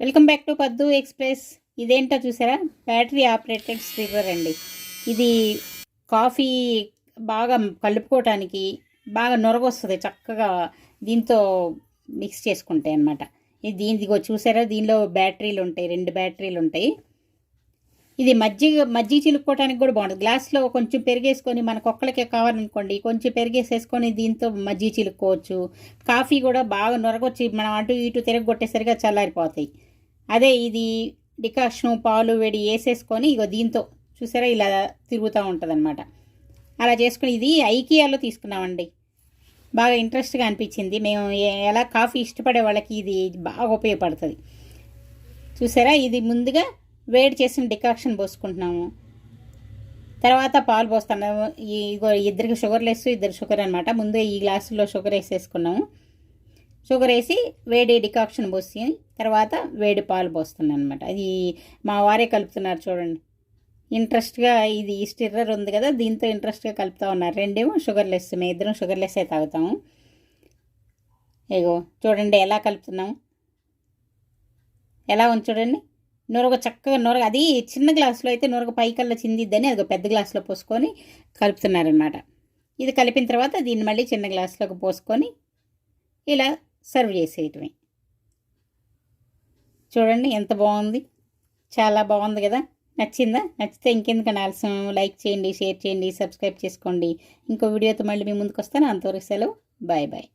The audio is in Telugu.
Welcome back to Paddu express. ఇదేంటో చూసారా? బ్యాటరీ ఆపరేటెడ్ స్టిర్రర్ అండి. ఇది కాఫీ బాగా కలుపుకోవటానికి బాగా నొరగొస్తుంది చక్కగా దీంతో మిక్స్ చేసుకుంటాయి అన్నమాట. ఇది దీనిదిగో చూసారా? దీనిలో బ్యాటరీలు ఉంటాయి రెండు బ్యాటరీలు ఉంటాయి. ఇది మజ్జిగ మజ్జిగ చిలుక్కోవడానికి కూడా బాగుంటుంది. గ్లాస్లో కొంచెం పెరిగేసుకొని మనకు ఒక్కడికే కావాలనుకోండి కొంచెం పెరిగేసేసుకొని దీంతో మజ్జిగ చిలుక్కోవచ్చు. కాఫీ కూడా బాగా నొరగొచ్చి మనం అటు ఇటు తిరగొట్టేసరిగా చల్లారిపోతాయి. అదే ఇది డికాషను పాలు వేడి వేసేసుకొని ఇగో దీంతో చూసారా ఇలా తిరుగుతూ ఉంటుంది అలా చేసుకుని ఇది ఐకియాలో తీసుకున్నామండి. బాగా ఇంట్రెస్ట్గా అనిపించింది. మేము ఎలా కాఫీ ఇష్టపడే వాళ్ళకి ఇది బాగా ఉపయోగపడుతుంది. చూసారా ఇది ముందుగా వేడి చేసిన డికాక్షన్ పోసుకుంటున్నాము. తర్వాత పాలు పోస్తున్నాము ఇగో ఇద్దరికి షుగర్ లెస్ ఇద్దరు షుగర్ అనమాట ముందు ఈ గ్లాసులో షుగర్ వేసేసుకున్నాము. షుగర్ వేసి వేడి డికాక్షన్ పోసి తర్వాత వేడి పాలు పోస్తున్నాను అనమాట అది మా వారే కలుపుతున్నారు చూడండి. ఇంట్రెస్ట్గా ఇది ఈ స్టిర్రర్ ఉంది కదా దీంతో ఇంట్రెస్ట్గా కలుపుతూ ఉన్నారు. రెండేమో షుగర్ లెస్ మేము ఇద్దరం షుగర్ లెస్సే తాగుతాము. ఇగో చూడండి ఎలా కలుపుతున్నాము ఎలా ఉంది చూడండి. నొరగ చక్కగా నొరగ అది చిన్న గ్లాసులో అయితే నొరగ పైకల్లా చిందిద్దని అది ఒక పెద్ద గ్లాసులో పోసుకొని కలుపుతున్నారనమాట ఇది కలిపిన తర్వాత దీన్ని మళ్ళీ చిన్న గ్లాసులోకి పోసుకొని ఇలా సర్వ్ చేసేయటమే. చూడండి ఎంత బాగుంది. చాలా బాగుంది కదా. నచ్చిందా? నచ్చితే ఇంకెందుకని ఆలస్యం లైక్ చేయండి షేర్ చేయండి సబ్స్క్రైబ్ చేసుకోండి. ఇంకో వీడియోతో మళ్ళీ మీ ముందుకు వస్తాను అంతవరకు సెలవు. Bye bye.